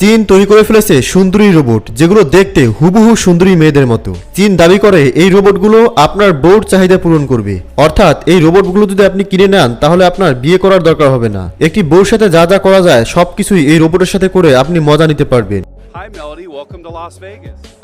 চীন তৈরি করে ফেলেছে সুন্দরী রোবট যেগুলো দেখতে হুবহু সুন্দরী মেয়েদের মতো। চীন দাবি করে এই রোবটগুলো আপনার বউর চাহিদা পূরণ করবে। অর্থাৎ এই রোবটগুলো যদি আপনি কিনে নেন তাহলে আপনার বিয়ে করার দরকার হবে না। একটি বউর সাথে যা যা করা যায় সবকিছুই এই রোবটের সাথে করে আপনি মজা নিতে পারবেন.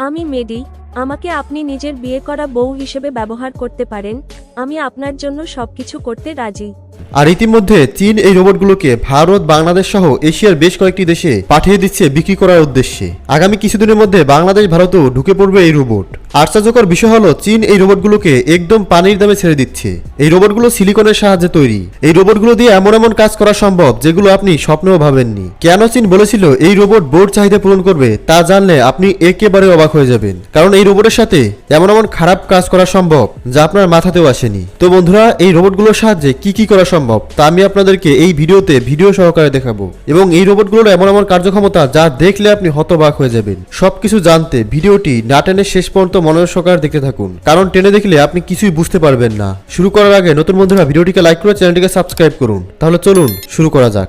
আমি মেডি আমাকে আপনি নিজের বিয়ে করা বউ হিসেবে ব্যবহার করতে পারেন, আমি আপনার জন্য সবকিছু করতে রাজি। আর ইতিমধ্যে চীন এই রোবটগুলোকে ভারত, বাংলাদেশ সহ এশিয়ার বেশ কয়েকটি দেশে পাঠিয়ে দিচ্ছে বিক্রি করার উদ্দেশ্যে। আগামী কিছুদিনের মধ্যে বাংলাদেশ ভারতেও ঢুকে পড়বে এই রোবট। আশ্চর্যকর বিষয় হলো, চীন এই রোবটগুলোকে একদম পানির দামে ছেড়ে দিচ্ছে। এই রোবটগুলো সিলিকনের সাহায্যে তৈরি। এই রোবটগুলো দিয়ে এমন এমন কাজ করা সম্ভব যেগুলো আপনি স্বপ্নেও ভাবেননি। কেন চীন বলেছিল, এই রোবট বোর্ড চাহিদা পূরণ করবে তা জানলে আপনি একেবারে অবাক হয়ে যাবেন। কারণ এই রোবটের সাথে এমন এমন খারাপ কাজ করা সম্ভব যা আপনার মাথাতেও আসেনি। তো বন্ধুরা, এই রোবটগুলোর সাহায্যে কি কি করা সম্ভব তা আমি আপনাদেরকে এই ভিডিওতে ভিডিও সহকারে দেখাবো এবং এই রোবটগুলোর এমন এমন কার্যক্ষমতা যা দেখলে আপনি হতবাক হয়ে যাবেন। সবকিছু জানতে ভিডিওটি না টেনে শেষ পর্যন্ত মনোযোগ সহকারে দেখতে থাকুন, কারণ টেনে দেখলে আপনি কিছুই বুঝতে পারবেন না। শুরু করার আগে নতুন বন্ধুরা, ভিডিওটিকে লাইক করে চ্যানেলটিকে সাবস্ক্রাইব করুন। তাহলে চলুন, শুরু করা যাক।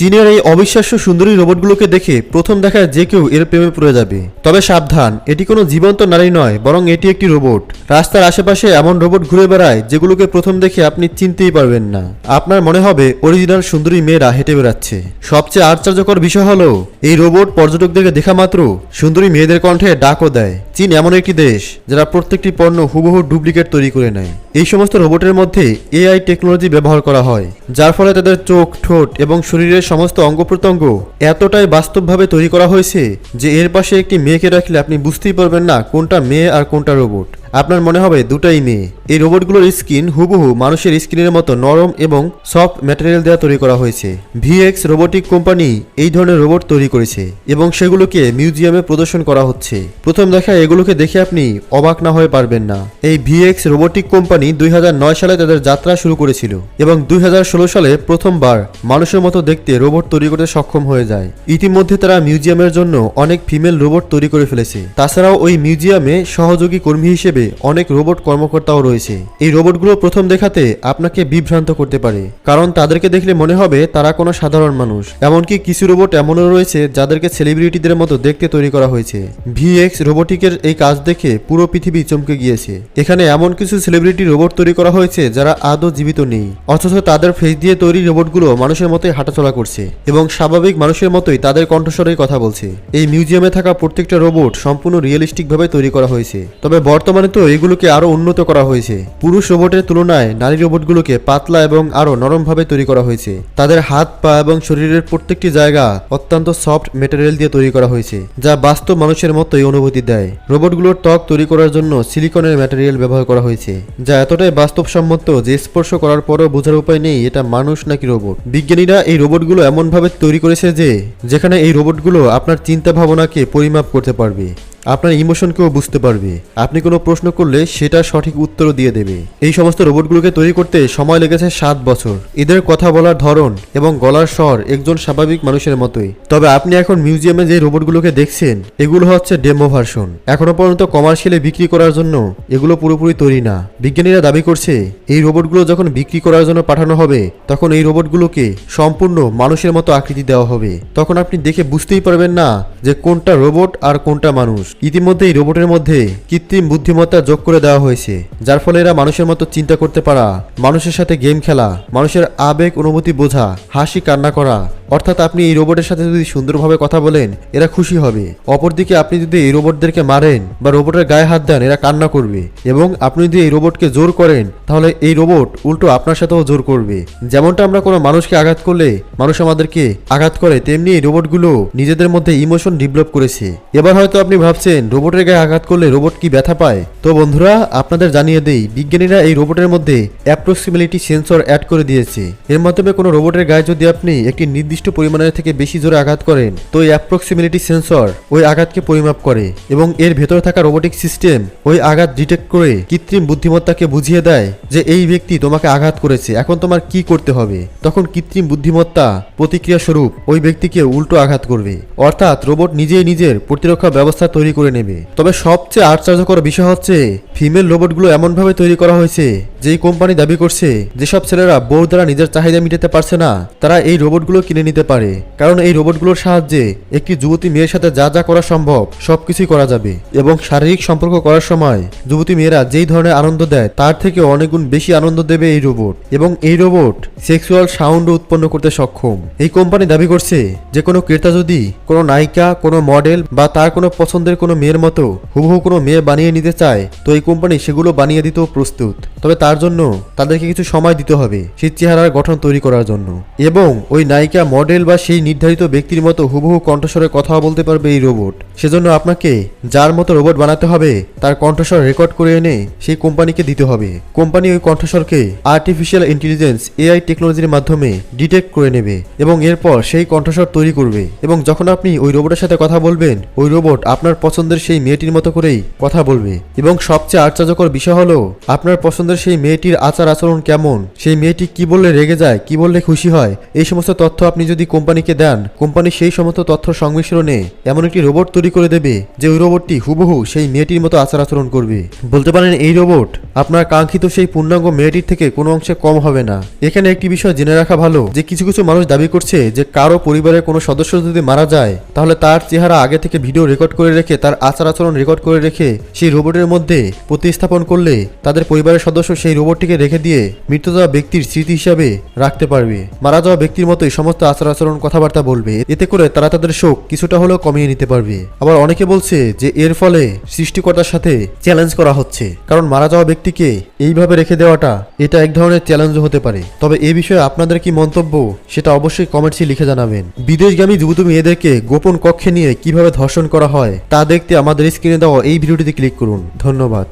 চীনের এই অবিশ্বাস্য সুন্দরী রোবটগুলোকে দেখে প্রথম দেখায় যে কেউ এর প্রেমে পড়ে যাবে। তবে সাবধান, এটি কোনো জীবন্ত নারী নয়, বরং এটি একটি রোবট। রাস্তার আশেপাশে এমন রোবট ঘুরে বেড়ায় যেগুলোকে প্রথম দেখে আপনি চিনতেই পারবেন না। আপনার মনে হবে, অরিজিনাল সুন্দরী মেয়েরা হেঁটে বেড়াচ্ছে। সবচেয়ে আশ্চর্যকর বিষয় হলো, এই রোবট পর্যটকদেরকে দেখা মাত্র সুন্দরী মেয়েদের কণ্ঠে ডাকও দেয়। চীন এমন একটি দেশ যারা প্রত্যেকটি পণ্য হুবহু ডুপ্লিকেট তৈরি করে নেয়। এই সমস্ত রোবটের মধ্যে এআই টেকনোলজি ব্যবহার করা হয়, যার ফলে তাদের চোখ, ঠোঁট এবং শরীরের সমস্ত অঙ্গ প্রত্যঙ্গ এতটাই বাস্তবভাবে তৈরি করা হয়েছে যে এর পাশে একটি মেয়েকে রাখলে আপনি বুঝতেই পারবেন না কোনটা মেয়ে আর কোনটা রোবট। আপনার মনে হবে দুটাই মেয়ে। এই রোবটগুলোর স্কিন হুবহু মানুষের স্কিনের মতো নরম এবং সফট ম্যাটেরিয়াল দেওয়া তৈরি করা হয়েছে। ভিএক্স রোবোটিক কোম্পানি এই ধরনের রোবট তৈরি করেছে এবং সেগুলোকে মিউজিয়ামে প্রদর্শন করা হচ্ছে। প্রথম দেখা এগুলোকে দেখে আপনি অবাক না হয়ে পারবেন না। এই ভিএক্স রোবোটিক কোম্পানি দুই হাজার নয় সালে তাদের যাত্রা শুরু করেছিল এবং দুই হাজার ষোলো সালে প্রথমবার মানুষের মতো দেখতে রোবট তৈরি করতে সক্ষম হয়ে যায়। ইতিমধ্যে তারা মিউজিয়ামের জন্য অনেক ফিমেল রোবট তৈরি করে ফেলেছে। তাছাড়াও ওই মিউজিয়ামে সহযোগী কর্মী হিসেবে অনেক রোবট কর্মকর্তাও রয়েছে। এই রোবটগুলো প্রথম দেখাতে আপনাকে বিভ্রান্ত করতে পারে, কারণ তাদেরকে দেখলে মনে হবে তারা কোনো সাধারণ মানুষ। এমনকি কিছু রোবট এমনও রয়েছে যাদেরকে সেলিব্রিটিদের মতো দেখতে তৈরি করা হয়েছে। ভিএক্স রোবোটিকের এই কাজ দেখে পুরো পৃথিবী চমকে গিয়েছে। এখানে এমন কিছু সেলিব্রিটি রোবট তৈরি করা হয়েছে যারা আদৌ জীবিত নেই, অথচ তাদের ফেস দিয়ে তৈরি রোবটগুলো মানুষের মতোই হাঁটাচলা করছে এবং স্বাভাবিক মানুষের মতোই তাদের কণ্ঠস্বরেই কথা বলছে। এই মিউজিয়ামে থাকা প্রত্যেকটা রোবট সম্পূর্ণ রিয়েলিস্টিক ভাবে তৈরি করা হয়েছে। তবে বর্তমানে তো এগুলোকে আরও উন্নত করা হয়েছে। পুরুষ রোবটের তুলনায় নারী রোবটগুলোকে পাতলা এবং আরও নরমভাবে তৈরি করা হয়েছে। তাদের হাত, পা এবং শরীরের প্রত্যেকটি জায়গা অত্যন্ত সফট মেটেরিয়াল দিয়ে তৈরি করা হয়েছে, যা বাস্তব মানুষের মতোই অনুভূতি দেয়। রোবটগুলোর ত্বক তৈরি করার জন্য সিলিকনের ম্যাটেরিয়াল ব্যবহার করা হয়েছে, যা এতটাই বাস্তবসম্মত যে স্পর্শ করার পরও বোঝার উপায় নেই এটা মানুষ নাকি রোবট। বিজ্ঞানীরা এই রোবটগুলো এমনভাবে তৈরি করেছে যে, যেখানে এই রোবটগুলো আপনার চিন্তা ভাবনাকে পরিমাপ করতে পারবে। আপনার ইমোশনকেও বুঝতে পারবে। আপনি কোনো প্রশ্ন করলে সেটা সঠিক উত্তরও দিয়ে দেবে। এই সমস্ত রোবটগুলোকে তৈরি করতে সময় লেগেছে সাত বছর। এদের কথা বলার ধরন এবং গলার স্বর একজন স্বাভাবিক মানুষের মতোই। তবে আপনি এখন মিউজিয়ামে যে রোবটগুলোকে দেখছেন, এগুলো হচ্ছে ডেমো ভার্সন এখনও পর্যন্ত কমার্শিয়ালে বিক্রি করার জন্য এগুলো পুরোপুরি তৈরি না। বিজ্ঞানীরা দাবি করছে, এই রোবটগুলো যখন বিক্রি করার জন্য পাঠানো হবে, তখন এই রোবটগুলোকে সম্পূর্ণ মানুষের মতো আকৃতি দেওয়া হবে। তখন আপনি দেখে বুঝতেই পারবেন না যে কোনটা রোবট আর কোনটা মানুষ। ইতিমধ্যে এই রোবটের মধ্যে কৃত্রিম বুদ্ধিমত্তা যোগ করে দেওয়া হয়েছে, যার ফলে এরা মানুষের মতো চিন্তা করতে পারা, মানুষের সাথে গেম খেলা, মানুষের আবেগ অনুভূতি বোঝা, হাসি কান্না করা অর্থাৎ আপনি এই রোবটের সাথে যদি সুন্দরভাবে কথা বলেন, এরা খুশি হবে। অপরদিকে আপনি যদি এই রোবটদেরকে মারেন বা রোবটের গায়ে হাত দেন, এরা কান্না করবে। এবং আপনি যদি এই রোবটকে জোর করেন, তাহলে এই রোবট উল্টো আপনার সাথেও জোর করবে। যেমনটা আমরা কোনো মানুষকে আঘাত করলে, মানুষ আমাদেরকে আঘাত করে, তেমনি এই রোবটগুলো নিজেদের মধ্যে ইমোশন ডেভেলপ করেছে। এবার হয়তো আপনি ভাবছেন, রোবটের গায়ে আঘাত করলে রোবট কি ব্যথা পায়? তো বন্ধুরা, আপনাদের জানিয়ে দেই, বিজ্ঞানীরা এই রোবটের মধ্যে অ্যাপ্রক্সিমেলিটি সেন্সর অ্যাড করে দিয়েছে। এর মাধ্যমে কোনো রোবটের গায়ে যদি আপনি একটি নির্দিষ্ট পরিমাণের থেকে বেশি জোরে আঘাত করেন তো এই অ্যাপ্রক্সিমেলিটি সেন্সর ওই আঘাতকে পরিমাপ করে এবং এর ভেতরে থাকা রোবোটিক সিস্টেম ওই আঘাত ডিটেক্ট করে কৃত্রিম বুদ্ধিমত্তাকে বুঝিয়ে দেয় যে এই ব্যক্তি তোমাকে আঘাত করেছে, এখন তোমার কি করতে হবে? তখন কৃত্রিম বুদ্ধিমত্তা প্রতিক্রিয়া স্বরূপ ওই ব্যক্তিকে উল্টো আঘাত করবে। অর্থাৎ রোবট নিজেই নিজের প্রতিরক্ষা ব্যবস্থা তৈরি করে নেবে। তবে সবচেয়ে আশ্চর্যকর বিষয় হচ্ছে ফিমেল রোবটগুলো এমনভাবে তৈরি করা হয়েছে যেই কোম্পানি দাবি করছে, যেসব ছেলেরা বউ দ্বারা নিজের চাহিদা মিটাতে পারছে না, তারা এই রোবটগুলো কিনে নিতে পারে। কারণ এই রোবটগুলোর সাহায্যে একটি যুবতী মেয়ের সাথে যা যা করা সম্ভব, সবকিছুই করা যাবে। এবং শারীরিক সম্পর্ক করার সময় যুবতী মেয়েরা যেই ধরনের আনন্দ দেয়, তার থেকে অনেক গুণ বেশি আনন্দ দেবে এই রোবট। এবং এই রোবট সেক্সুয়াল সাউন্ড উৎপন্ন করতে সক্ষম। এই কোম্পানি দাবি করছে যে, কোনো ক্রেতা যদি কোনো নায়িকা, কোনো মডেল বা তার কোনো পছন্দের কোনো মেয়ের মতো হুবহু কোনো মেয়ে বানিয়ে নিতে চায়, তো এই কোম্পানি সেগুলো বানিয়ে দিতেও প্রস্তুত। তবে তার জন্য তাদেরকে কিছু সময় দিতে হবে, সেই চেহারার গঠন তৈরি করার জন্য। এবং ওই নায়িকা মডেল বা সেই নির্ধারিত ব্যক্তির মতো হুবহু কণ্ঠস্বরে কথা বলতে পারবে এই রোবট। সেজন্য আপনাকে যার মতো রোবট বানাতে হবে, তার কণ্ঠস্বর রেকর্ড করে এনে সেই কোম্পানিকে দিতে হবে। কোম্পানি ওই কণ্ঠস্বরকে আর্টিফিশিয়াল ইন্টেলিজেন্স এআই টেকনোলজির মাধ্যমে ডিটেক্ট করে নেবে এবং এরপর সেই কণ্ঠস্বর তৈরি করবে। এবং যখন আপনি ওই রোবটের সাথে কথা বলবেন, ওই রোবট আপনার পছন্দের সেই মেয়েটির মতো করেই কথা বলবে। এবং সবচেয়ে আশ্চর্যকর বিষয় হলো, আপনার পছন্দের সেই মেয়েটির আচার আচরণ কেমন, সেই মেয়েটি কি বললে রেগে যায়, কি বললে খুশি হয়, এই সমস্ত তথ্য আপনি যদি কোম্পানিকে দেন, কোম্পানি সেই সমস্ত তথ্য সংমিশ্রণে এমন একটি রোবট তৈরি করে দেবে যে ওই রোবটটি হুবহু সেই মেয়েটির মতো আচার আচরণ করবে। বলতে পারেন এই রোবট আপনার কাঙ্ক্ষিত সেই পূর্ণাঙ্গ মেয়েটির থেকে কোনো অংশে কম হবে না। এখানে একটি বিষয় জেনে রাখা ভালো যে কিছু কিছু মানুষ দাবি করছে যে কারও পরিবারের কোনো সদস্য যদি মারা যায়, তাহলে তার চেহারা আগে থেকে ভিডিও রেকর্ড করে রেখে, তার আচার আচরণ রেকর্ড করে রেখে সেই রোবটের মধ্যে প্রতিস্থাপন করলে তাদের পরিবারের সদস্য সেই রোবটটিকে রেখে দিয়ে মৃত্যু যাওয়া ব্যক্তির স্মৃতি হিসাবে রাখতে পারবে। মারা যাওয়া ব্যক্তির মতোই সমস্ত আচার আচরণ কথাবার্তা বলবে। এতে করে তারা তাদের শোক কিছুটা হলেও কমিয়ে নিতে পারবে। আবার অনেকে বলছে যে এর ফলে সৃষ্টিকর্তার সাথে চ্যালেঞ্জ করা হচ্ছে। কারণ মারা যাওয়া ব্যক্তিকে এইভাবে রেখে দেওয়াটা এটা এক ধরনের চ্যালেঞ্জও হতে পারে। তবে এ বিষয়ে আপনাদের কি মন্তব্য, সেটা অবশ্যই কমেন্টসে লিখে জানাবেন। বিদেশগামী যুবতী মেয়েদেরকে গোপন কক্ষে নিয়ে কীভাবে ধর্ষণ করা হয়, তা দেখতে আমাদের স্ক্রিনে দেওয়া এই ভিডিওটিতে ক্লিক করুন। ধন্যবাদ।